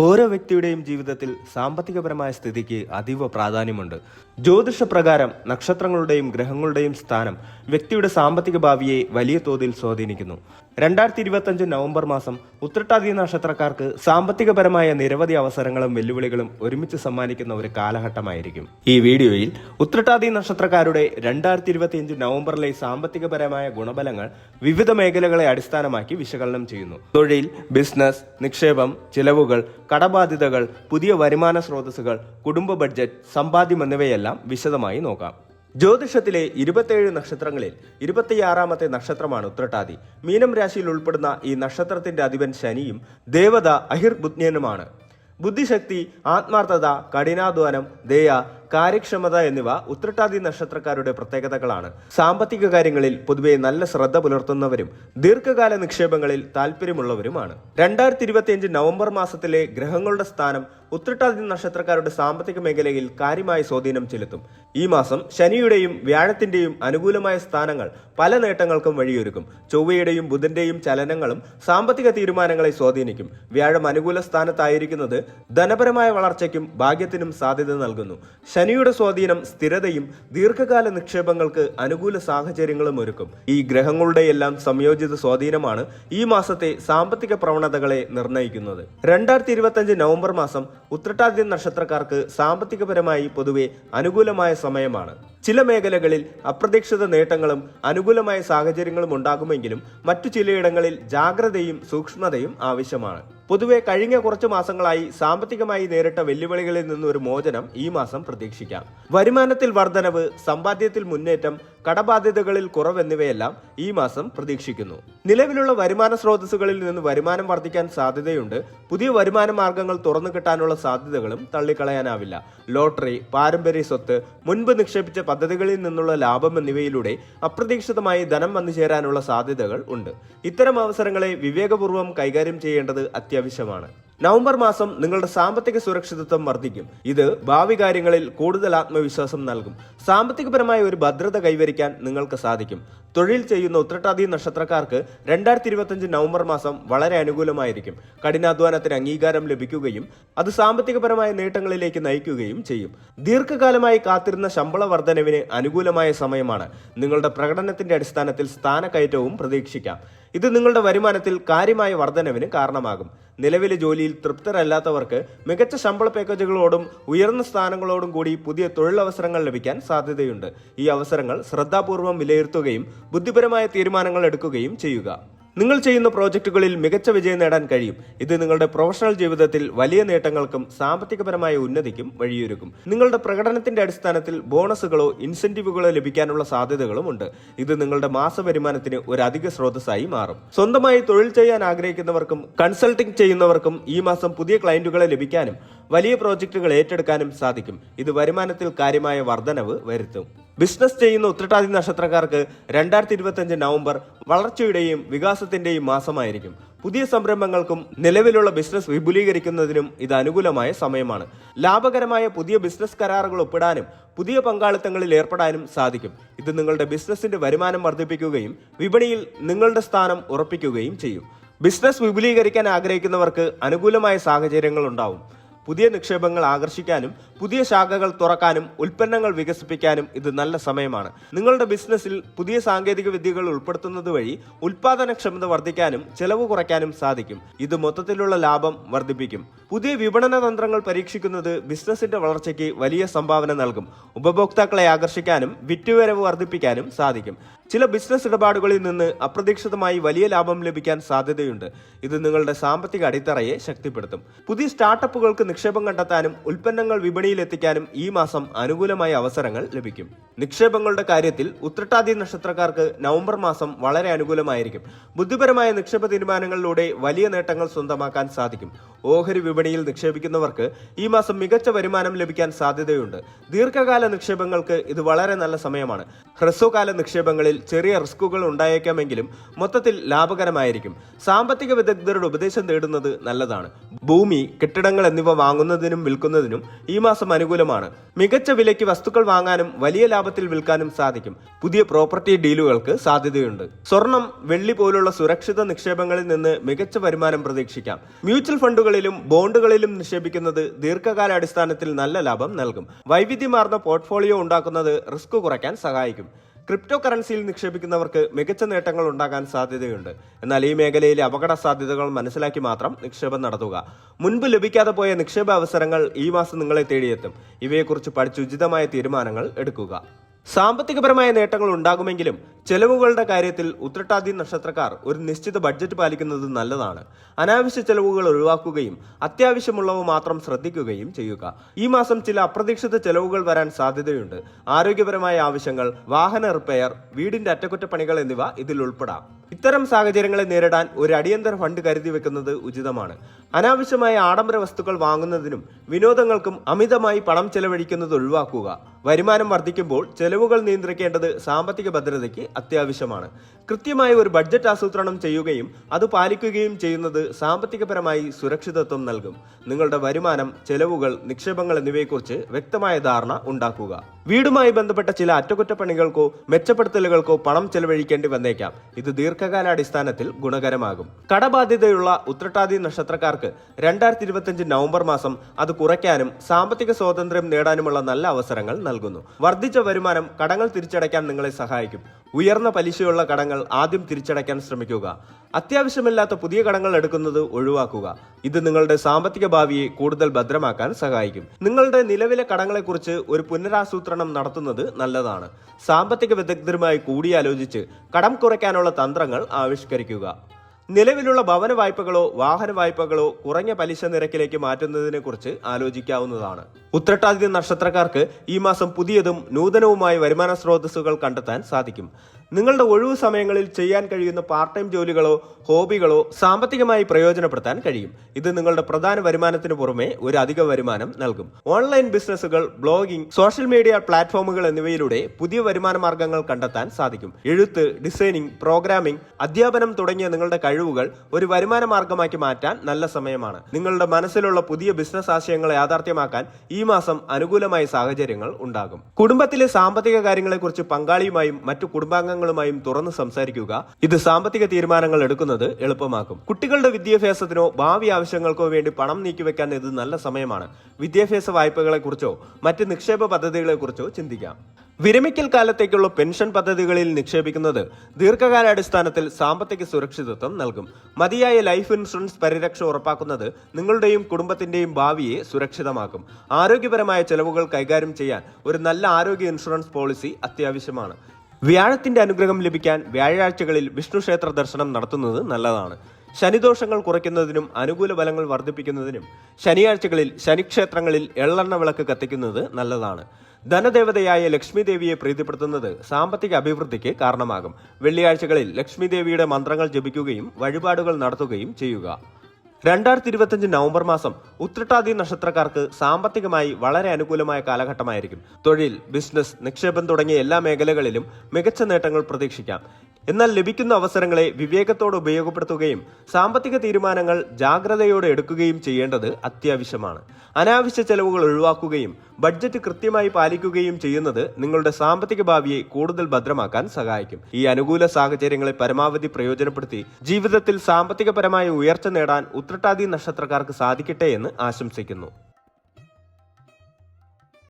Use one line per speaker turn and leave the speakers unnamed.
ഓരോ വ്യക്തിയുടെയും ജീവിതത്തിൽ സാമ്പത്തികപരമായ സ്ഥിതിക്ക് അതീവ പ്രാധാന്യമുണ്ട്. ജ്യോതിഷപ്രകാരം നക്ഷത്രങ്ങളുടെയും ഗ്രഹങ്ങളുടെയും സ്ഥാനം വ്യക്തിയുടെ സാമ്പത്തിക ഭാവിയെ വലിയ തോതിൽ സ്വാധീനിക്കുന്നു. രണ്ടായിരത്തി ഇരുപത്തഞ്ച് നവംബർ മാസം ഉത്രട്ടാതി നക്ഷത്രക്കാർക്ക് സാമ്പത്തികപരമായ നിരവധി അവസരങ്ങളും വെല്ലുവിളികളും ഒരുമിച്ച് സമ്മാനിക്കുന്ന ഒരു കാലഘട്ടമായിരിക്കും. ഈ വീഡിയോയിൽ ഉത്രട്ടാതി നക്ഷത്രക്കാരുടെ രണ്ടായിരത്തി ഇരുപത്തിയഞ്ച് നവംബറിലെ സാമ്പത്തികപരമായ ഗുണബലങ്ങൾ വിവിധ മേഖലകളെ അടിസ്ഥാനമാക്കി വിശകലനം ചെയ്യുന്നു. തൊഴിൽ ബിസിനസ് നിക്ഷേപം ചിലവുകൾ കടബാധ്യതകൾ പുതിയ വരുമാന സ്രോതസ്സുകൾ കുടുംബ ബഡ്ജറ്റ് സമ്പാദ്യം എന്നിവയെല്ലാം വിശദമായി നോക്കാം. ജ്യോതിഷത്തിലെ ഇരുപത്തിയേഴ് നക്ഷത്രങ്ങളിൽ ഇരുപത്തിയാറാമത്തെ നക്ഷത്രമാണ് ഉത്രട്ടാതി. മീനം രാശിയിൽ ഉൾപ്പെടുന്ന ഈ നക്ഷത്രത്തിന്റെ അധിപൻ ശനിയും ദേവത അഹിർബുജ്ഞനുമാണ് ബുദ്ധിശക്തി ആത്മാർത്ഥത കഠിനാധ്വാനം ദയ കാര്യക്ഷമത എന്നിവ ഉത്രട്ടാതി നക്ഷത്രക്കാരുടെ പ്രത്യേകതകളാണ്. സാമ്പത്തിക കാര്യങ്ങളിൽ പൊതുവെ നല്ല ശ്രദ്ധ പുലർത്തുന്നവരും ദീർഘകാല നിക്ഷേപങ്ങളിൽ താല്പര്യമുള്ളവരുമാണ് രണ്ടായിരത്തി ഇരുപത്തിയഞ്ച് നവംബർ മാസത്തിലെ ഗ്രഹങ്ങളുടെ സ്ഥാനം ഉത്രട്ടാതി നക്ഷത്രക്കാരുടെ സാമ്പത്തിക മേഖലയിൽ കാര്യമായ സ്വാധീനം ചെലുത്തും. ഈ മാസം ശനിയുടെയും വ്യാഴത്തിന്റെയും അനുകൂലമായ സ്ഥാനങ്ങൾ പല നേട്ടങ്ങൾക്കും വഴിയൊരുക്കും. ചൊവ്വയുടെയും ബുധന്റെയും ചലനങ്ങളും സാമ്പത്തിക തീരുമാനങ്ങളെ സ്വാധീനിക്കും. വ്യാഴം അനുകൂല സ്ഥാനത്തായിരിക്കുന്നത് ധനപരമായ വളർച്ചയ്ക്കും ഭാഗ്യത്തിനും സാധ്യത നൽകുന്നു. ശനിയുടെ സ്വാധീനം സ്ഥിരതയും ദീർഘകാല നിക്ഷേപങ്ങൾക്ക് അനുകൂല സാഹചര്യങ്ങളും ഒരുക്കും. ഈ ഗ്രഹങ്ങളുടെ എല്ലാം സംയോജിത സ്വാധീനമാണ് ഈ മാസത്തെ സാമ്പത്തിക പ്രവണതകളെ നിർണയിക്കുന്നത്. രണ്ടായിരത്തി ഇരുപത്തഞ്ച് നവംബർ മാസം ഉത്രട്ടാദ്യ നക്ഷത്രക്കാർക്ക് സാമ്പത്തികപരമായി പൊതുവെ അനുകൂലമായ സമയമാണ്. ചില മേഖലകളിൽ അപ്രതീക്ഷിത നേട്ടങ്ങളും അനുകൂലമായ സാഹചര്യങ്ങളും ഉണ്ടാകുമെങ്കിലും മറ്റു ചിലയിടങ്ങളിൽ ജാഗ്രതയും സൂക്ഷ്മതയും ആവശ്യമാണ്. പൊതുവെ കഴിഞ്ഞ കുറച്ച് മാസങ്ങളായി സാമ്പത്തികമായി നേരിട്ട വെല്ലുവിളികളിൽ നിന്ന് ഒരു മോചനം ഈ മാസം പ്രതീക്ഷിക്കാം. വരുമാനത്തിൽ വർധനവ് സമ്പാദ്യത്തിൽ മുന്നേറ്റം കടബാധ്യതകളിൽ കുറവ് കുറവെന്നിവയെല്ലാം ഈ മാസം പ്രതീക്ഷിക്കുന്നു. നിലവിലുള്ള വരുമാന സ്രോതസ്സുകളിൽ നിന്ന് വരുമാനം വർദ്ധിക്കാൻ സാധ്യതയുണ്ട്. പുതിയ വരുമാന മാർഗങ്ങൾ തുറന്നു കിട്ടാനുള്ള സാധ്യതകളും തള്ളിക്കളയാനാവില്ല. ലോട്ടറി പാരമ്പര്യ സ്വത്ത് മുൻപ് നിക്ഷേപിച്ച പദ്ധതികളിൽ നിന്നുള്ള ലാഭം എന്നിവയിലൂടെ അപ്രതീക്ഷിതമായി ധനം വന്നു ചേരാനുള്ള സാധ്യതകൾ ഉണ്ട്. ഇത്തരം അവസരങ്ങളെ വിവേകപൂർവം കൈകാര്യം ചെയ്യേണ്ടത് അത്യാവശ്യമാണ്. നവംബർ മാസം നിങ്ങളുടെ സാമ്പത്തിക സുരക്ഷിതത്വം വർദ്ധിക്കും. ഇത് ഭാവി കാര്യങ്ങളിൽ കൂടുതൽ ആത്മവിശ്വാസം നൽകും. സാമ്പത്തികപരമായ ഒരു ഭദ്രത കൈവരിക്കാൻ നിങ്ങൾക്ക് സാധിക്കും. തൊഴിൽ ചെയ്യുന്ന ഉത്രട്ടാതി നക്ഷത്രക്കാർക്ക് രണ്ടായിരത്തി ഇരുപത്തിയഞ്ച് നവംബർ മാസം വളരെ അനുകൂലമായിരിക്കും. കഠിനാധ്വാനത്തിന് അംഗീകാരം ലഭിക്കുകയും അത് സാമ്പത്തികപരമായ നേട്ടങ്ങളിലേക്ക് നയിക്കുകയും ചെയ്യും. ദീർഘകാലമായി കാത്തിരുന്ന ശമ്പള വർധനവിന് അനുകൂലമായ സമയമാണ്. നിങ്ങളുടെ പ്രകടനത്തിന്റെ അടിസ്ഥാനത്തിൽ സ്ഥാനക്കയറ്റവും പ്രതീക്ഷിക്കാം. ഇത് നിങ്ങളുടെ വരുമാനത്തിൽ കാര്യമായ വർധനവിന് കാരണമാകും. നിലവിലെ ജോലിയിൽ തൃപ്തരല്ലാത്തവർക്ക് മികച്ച ശമ്പള പാക്കേജുകളോടും ഉയർന്ന സ്ഥാനങ്ങളോടും കൂടി പുതിയ തൊഴിലവസരങ്ങൾ ലഭിക്കാൻ സാധ്യതയുണ്ട്. ഈ അവസരങ്ങൾ ശ്രദ്ധാപൂർവം വിലയിരുത്തുകയും ബുദ്ധിപരമായ തീരുമാനങ്ങൾ എടുക്കുകയും ചെയ്യുക. നിങ്ങൾ ചെയ്യുന്ന പ്രോജക്റ്റുകളിൽ മികച്ച വിജയം നേടാൻ കഴിയും. ഇത് നിങ്ങളുടെ പ്രൊഫഷണൽ ജീവിതത്തിൽ വലിയ നേട്ടങ്ങൾക്കും സാമ്പത്തികപരമായ ഉന്നതിക്കും വഴിയൊരുക്കും. നിങ്ങളുടെ പ്രകടനത്തിന്റെ അടിസ്ഥാനത്തിൽ ബോണസുകളോ ഇൻസെന്റീവുകളോ ലഭിക്കാനുള്ള സാധ്യതകളും ഉണ്ട്. ഇത് നിങ്ങളുടെ മാസ വരുമാനത്തിന് ഒരു അധിക സ്രോതസ്സായി മാറും. സ്വന്തമായി തൊഴിൽ ചെയ്യാൻ ആഗ്രഹിക്കുന്നവർക്കും കൺസൾട്ടിംഗ് ചെയ്യുന്നവർക്കും ഈ മാസം പുതിയ ക്ലയന്റുകളെ ലഭിക്കാനും വലിയ പ്രോജക്റ്റുകൾ ഏറ്റെടുക്കാനും സാധിക്കും. ഇത് വരുമാനത്തിൽ കാര്യമായ വർധനവ് വരുത്തും. ബിസിനസ് ചെയ്യുന്ന ഉത്രട്ടാതി നക്ഷത്രക്കാർക്ക് രണ്ടായിരത്തി ഇരുപത്തിയഞ്ച് നവംബർ വളർച്ചയുടെയും വികാസത്തിന്റെയും മാസമായിരിക്കും. പുതിയ സംരംഭങ്ങൾക്കും നിലവിലുള്ള ബിസിനസ് വിപുലീകരിക്കുന്നതിനും ഇത് അനുകൂലമായ സമയമാണ്. ലാഭകരമായ പുതിയ ബിസിനസ് കരാറുകൾ ഒപ്പിടാനും പുതിയ പങ്കാളിത്തങ്ങളിൽ ഏർപ്പെടാനും സാധിക്കും. ഇത് നിങ്ങളുടെ ബിസിനസിന്റെ വരുമാനം വർദ്ധിപ്പിക്കുകയും വിപണിയിൽ നിങ്ങളുടെ സ്ഥാനം ഉറപ്പിക്കുകയും ചെയ്യും. ബിസിനസ് വിപുലീകരിക്കാൻ ആഗ്രഹിക്കുന്നവർക്ക് അനുകൂലമായ സാഹചര്യങ്ങൾ ഉണ്ടാവും. പുതിയ നിക്ഷേപങ്ങൾ ആകർഷിക്കാനും പുതിയ ശാഖകൾ തുറക്കാനും ഉൽപ്പന്നങ്ങൾ വികസിപ്പിക്കാനും ഇത് നല്ല സമയമാണ്. നിങ്ങളുടെ ബിസിനസ്സിൽ പുതിയ സാങ്കേതിക വിദ്യകൾ ഉൾപ്പെടുത്തുന്നത് വഴി ഉൽപാദനക്ഷമത വർദ്ധിക്കാനും ചെലവ് കുറയ്ക്കാനും സാധിക്കും. ഇത് മൊത്തത്തിലുള്ള ലാഭം വർദ്ധിപ്പിക്കും. പുതിയ വിപണന തന്ത്രങ്ങൾ പരീക്ഷിക്കുന്നത് ബിസിനസിന്റെ വളർച്ചയ്ക്ക് വലിയ സംഭാവന നൽകും. ഉപഭോക്താക്കളെ ആകർഷിക്കാനും വിറ്റുവരവ് വർദ്ധിപ്പിക്കാനും സാധിക്കും. ചില ബിസിനസ് ഇടപാടുകളിൽ നിന്ന് അപ്രതീക്ഷിതമായി വലിയ ലാഭം ലഭിക്കാൻ സാധ്യതയുണ്ട്. ഇത് നിങ്ങളുടെ സാമ്പത്തിക അടിത്തറയെ ശക്തിപ്പെടുത്തും. പുതിയ സ്റ്റാർട്ടപ്പുകൾക്ക് നിക്ഷേപം കണ്ടെത്താനും ഉൽപ്പന്നങ്ങൾ വിപണിയിൽ എത്തിക്കാനും ഈ മാസം അനുകൂലമായ അവസരങ്ങൾ ലഭിക്കും. നിക്ഷേപങ്ങളുടെ കാര്യത്തിൽ ഉത്രട്ടാദി നക്ഷത്രക്കാർക്ക് നവംബർ മാസം വളരെ അനുകൂലമായിരിക്കും. ബുദ്ധിപരമായ നിക്ഷേപ തീരുമാനങ്ങളിലൂടെ വലിയ നേട്ടങ്ങൾ സ്വന്തമാക്കാൻ സാധിക്കും. ഓഹരി വിപണിയിൽ നിക്ഷേപിക്കുന്നവർക്ക് ഈ മാസം മികച്ച വരുമാനം ലഭിക്കാൻ സാധ്യതയുണ്ട്. ദീർഘകാല നിക്ഷേപങ്ങൾക്ക് ഇത് വളരെ നല്ല സമയമാണ്. ഹ്രസ്വകാല നിക്ഷേപങ്ങളിൽ ചെറിയ റിസ്കുകൾ ഉണ്ടായേക്കാമെങ്കിലും മൊത്തത്തിൽ ലാഭകരമായിരിക്കും. സാമ്പത്തിക വിദഗ്ധരുടെ ഉപദേശം തേടുന്നത് നല്ലതാണ്. ഭൂമി കെട്ടിടങ്ങൾ എന്നിവ വാങ്ങുന്നതിനും വിൽക്കുന്നതിനും ഈ മാസം അനുകൂലമാണ്. മികച്ച വിലയ്ക്ക് വസ്തുക്കൾ വാങ്ങാനും വലിയ ലാഭത്തിൽ വിൽക്കാനും സാധിക്കും. പുതിയ പ്രോപ്പർട്ടി ഡീലുകൾക്ക് സാധ്യതയുണ്ട്. സ്വർണം വെള്ളി പോലുള്ള സുരക്ഷിത നിക്ഷേപങ്ങളിൽ നിന്ന് മികച്ച വരുമാനം പ്രതീക്ഷിക്കാം. മ്യൂച്വൽ ഫണ്ടുകളിലും ബോണ്ടുകളിലും നിക്ഷേപിക്കുന്നത് ദീർഘകാലാടിസ്ഥാനത്തിൽ നല്ല ലാഭം നൽകും. വൈവിധ്യമാർന്ന പോർട്ട്ഫോളിയോ ഉണ്ടാക്കുന്നത് റിസ്ക് കുറയ്ക്കാൻ സഹായിക്കും. ക്രിപ്റ്റോ കറൻസിയിൽ നിക്ഷേപിക്കുന്നവർക്ക് മികച്ച നേട്ടങ്ങൾ ഉണ്ടാകാൻ സാധ്യതയുണ്ട്. എന്നാൽ ഈ മേഖലയിലെ അപകട സാധ്യതകൾ മനസ്സിലാക്കി മാത്രം നിക്ഷേപം നടത്തുക. മുൻപ് ലഭിക്കാതെ പോയ നിക്ഷേപ അവസരങ്ങൾ ഈ മാസം നിങ്ങളെ തേടിയെത്തും. ഇവയെക്കുറിച്ച് പഠിച്ച് ഉചിതമായ തീരുമാനങ്ങൾ എടുക്കുക. സാമ്പത്തികപരമായ നേട്ടങ്ങൾ ഉണ്ടാകുമെങ്കിലും ചെലവുകളുടെ കാര്യത്തിൽ ഉത്രട്ടാതി നക്ഷത്രക്കാർ ഒരു നിശ്ചിത ബഡ്ജറ്റ് പാലിക്കുന്നത് നല്ലതാണ്. അനാവശ്യ ചെലവുകൾ ഒഴിവാക്കുകയും അത്യാവശ്യമുള്ളവ മാത്രം ശ്രദ്ധിക്കുകയും ചെയ്യുക. ഈ മാസം ചില അപ്രതീക്ഷിത ചെലവുകൾ വരാൻ സാധ്യതയുണ്ട്. ആരോഗ്യപരമായ ആവശ്യങ്ങൾ വാഹന റിപ്പയർ വീടിന്റെ അറ്റകുറ്റപ്പണികൾ എന്നിവ ഇതിൽ ഉൾപ്പെടാം. ഇത്തരം സാഹചര്യങ്ങളെ നേരിടാൻ ഒരു അടിയന്തര ഫണ്ട് കരുതി വെക്കുന്നത് ഉചിതമാണ്. അനാവശ്യമായ ആഡംബര വസ്തുക്കൾ വാങ്ങുന്നതിനും വിനോദങ്ങൾക്കും അമിതമായി പണം ചെലവഴിക്കുന്നത് ഒഴിവാക്കുക. വരുമാനം വർദ്ധിക്കുമ്പോൾ ചെലവുകൾ നിയന്ത്രിക്കേണ്ടത് സാമ്പത്തിക ഭദ്രതയ്ക്ക് അത്യാവശ്യമാണ്. കൃത്യമായ ഒരു ബഡ്ജറ്റ് ആസൂത്രണം ചെയ്യുകയും അത് പാലിക്കുകയും ചെയ്യുന്നത് സാമ്പത്തികപരമായി സുരക്ഷിതത്വം നൽകും. നിങ്ങളുടെ വരുമാനം ചെലവുകൾ നിക്ഷേപങ്ങൾ എന്നിവയെക്കുറിച്ച് വ്യക്തമായ ധാരണ ഉണ്ടാക്കുക. വീടുമായി ബന്ധപ്പെട്ട ചില അറ്റകുറ്റപ്പണികൾക്കോ മെച്ചപ്പെടുത്തലുകൾക്കോ പണം ചെലവഴിക്കേണ്ടി വന്നേക്കാം. ഇത് ദീർഘകാലാടിസ്ഥാനത്തിൽ ഗുണകരമാകും. കടബാധ്യതയുള്ള ഉത്രട്ടാതി നക്ഷത്രക്കാർക്ക് രണ്ടായിരത്തി ഇരുപത്തിയഞ്ച് നവംബർ മാസം അത് കുറയ്ക്കാനും സാമ്പത്തിക സ്വാതന്ത്ര്യം നേടാനുമുള്ള നല്ല അവസരങ്ങൾ നൽകുന്നു. വർദ്ധിച്ച വരുമാനം കടങ്ങൾ തിരിച്ചടയ്ക്കാൻ നിങ്ങളെ സഹായിക്കും. ഉയർന്ന പലിശയുള്ള കടങ്ങൾ ആദ്യം തിരിച്ചടയ്ക്കാൻ ശ്രമിക്കുക. അത്യാവശ്യമില്ലാത്ത പുതിയ കടങ്ങൾ എടുക്കുന്നത് ഒഴിവാക്കുക. ഇത് നിങ്ങളുടെ സാമ്പത്തിക ഭാവിയെ കൂടുതൽ ഭദ്രമാക്കാൻ സഹായിക്കും. നിങ്ങളുടെ നിലവിലെ കടങ്ങളെക്കുറിച്ച് ഒരു പുനരാസൂത്രണം നടത്തുന്നത് നല്ലതാണ്. സാമ്പത്തിക വിദഗ്ധരുമായി കൂടിയാലോചിച്ച് കടം കുറയ്ക്കാനുള്ള തന്ത്രങ്ങൾ ആവിഷ്കരിക്കുക. നിലവിലുള്ള ഭവന വായ്പകളോ വാഹന വായ്പകളോ കുറഞ്ഞ പലിശ നിരക്കിലേക്ക് മാറ്റുന്നതിനെ കുറിച്ച് ആലോചിക്കാവുന്നതാണ്. ഉത്രട്ടാതി നക്ഷത്രക്കാർക്ക് ഈ മാസം പുതിയതും നൂതനവുമായ വരുമാന സ്രോതസ്സുകൾ കണ്ടെത്താൻ സാധിക്കും. നിങ്ങളുടെ ഒഴിവു സമയങ്ങളിൽ ചെയ്യാൻ കഴിയുന്ന പാർട്ട് ടൈം ജോലികളോ ഹോബികളോ സാമ്പത്തികമായി പ്രയോജനപ്പെടുത്താൻ കഴിയും. ഇത് നിങ്ങളുടെ പ്രധാന വരുമാനത്തിന് പുറമെ ഒരു അധിക വരുമാനം നൽകും. ഓൺലൈൻ ബിസിനസ്സുകൾ ബ്ലോഗിംഗ് സോഷ്യൽ മീഡിയ പ്ലാറ്റ്ഫോമുകൾ എന്നിവയിലൂടെ പുതിയ വരുമാന മാർഗങ്ങൾ കണ്ടെത്താൻ സാധിക്കും. എഴുത്ത് ഡിസൈനിങ് പ്രോഗ്രാമിംഗ് അധ്യാപനം തുടങ്ങിയ നിങ്ങളുടെ കഴിവുകൾ ഒരു വരുമാന മാർഗമാക്കി മാറ്റാൻ നല്ല സമയമാണ്. നിങ്ങളുടെ മനസ്സിലുള്ള പുതിയ ബിസിനസ് ആശയങ്ങൾ യാഥാർത്ഥ്യമാക്കാൻ ഈ മാസം അനുകൂലമായ സാഹചര്യങ്ങൾ ഉണ്ടാകും. കുടുംബത്തിലെ സാമ്പത്തിക കാര്യങ്ങളെക്കുറിച്ച് പങ്കാളിയുമായും മറ്റു കുടുംബാംഗങ്ങളുമായും തുറന്ന് സംസാരിക്കുക. ഇത് സാമ്പത്തിക തീരുമാനങ്ങൾ എടുക്കുന്നത് എളുപ്പമാക്കും. കുട്ടികളുടെ വിദ്യാഭ്യാസത്തിനോ ഭാവി ആവശ്യങ്ങൾക്കോ വേണ്ടി പണം നീക്കിവെക്കാൻ ഇത് നല്ല സമയമാണ്. വിദ്യാഭ്യാസ വായ്പകളെക്കുറിച്ചോ മറ്റ് നിക്ഷേപ പദ്ധതികളെക്കുറിച്ചോ ചിന്തിക്കാം. വിരമിക്കൽ കാലത്തേക്കുള്ള പെൻഷൻ പദ്ധതികളിൽ നിക്ഷേപിക്കുന്നത് ദീർഘകാലാടിസ്ഥാനത്തിൽ സാമ്പത്തിക സുരക്ഷിതത്വം നൽകും. മതിയായ ലൈഫ് ഇൻഷുറൻസ് പരിരക്ഷ ഉറപ്പാക്കുന്നത് നിങ്ങളുടെയും കുടുംബത്തിന്റെയും ഭാവിയെ സുരക്ഷിതമാക്കും. ആരോഗ്യപരമായ ചെലവുകൾ കൈകാര്യം ചെയ്യാൻ ഒരു നല്ല ആരോഗ്യ ഇൻഷുറൻസ് പോളിസി അത്യാവശ്യമാണ്. വ്യാഴത്തിന്റെ അനുഗ്രഹം ലഭിക്കാൻ വ്യാഴാഴ്ചകളിൽ വിഷ്ണു ക്ഷേത്ര ദർശനം നടത്തുന്നത് നല്ലതാണ്. ശനിദോഷങ്ങൾ കുറയ്ക്കുന്നതിനും അനുകൂല ഫലങ്ങൾ വർദ്ധിപ്പിക്കുന്നതിനും ശനിയാഴ്ചകളിൽ ശനിക്ഷേത്രങ്ങളിൽ എള്ളെണ്ണ വിളക്ക് കത്തിക്കുന്നത് നല്ലതാണ്. ധനദേവതയായ ലക്ഷ്മി ദേവിയെ പ്രീതിപ്പെടുത്തുന്നത് സാമ്പത്തിക അഭിവൃദ്ധിക്ക് കാരണമാകും. വെള്ളിയാഴ്ചകളിൽ ലക്ഷ്മി ദേവിയുടെ മന്ത്രങ്ങൾ ജപിക്കുകയും വഴിപാടുകൾ നടത്തുകയും ചെയ്യുക. രണ്ടായിരത്തി ഇരുപത്തിയഞ്ച് നവംബർ മാസം ഉത്രട്ടാതി നക്ഷത്രക്കാർക്ക് സാമ്പത്തികമായി വളരെ അനുകൂലമായ കാലഘട്ടമായിരിക്കും. തൊഴിൽ ബിസിനസ് നിക്ഷേപം തുടങ്ങിയ എല്ലാ മേഖലകളിലും മികച്ച നേട്ടങ്ങൾ പ്രതീക്ഷിക്കാം. എന്നാൽ ലഭിക്കുന്ന അവസരങ്ങളെ വിവേകത്തോടെ ഉപയോഗപ്പെടുത്തുകയും സാമ്പത്തിക തീരുമാനങ്ങൾ ജാഗ്രതയോടെ എടുക്കുകയും ചെയ്യേണ്ടത് അത്യാവശ്യമാണ്. അനാവശ്യ ചെലവുകൾ ഒഴിവാക്കുകയും ബഡ്ജറ്റ് കൃത്യമായി പാലിക്കുകയും ചെയ്യുന്നത് നിങ്ങളുടെ സാമ്പത്തിക ഭാവിയെ കൂടുതൽ ഭദ്രമാക്കാൻ സഹായിക്കും. ഈ അനുകൂല സാഹചര്യങ്ങളെ പരമാവധി പ്രയോജനപ്പെടുത്തി ജീവിതത്തിൽ സാമ്പത്തികപരമായ ഉയർച്ച നേടാൻ ഉത്രട്ടാതി നക്ഷത്രക്കാർക്ക് സാധിക്കട്ടെ എന്ന് ആശംസിക്കുന്നു.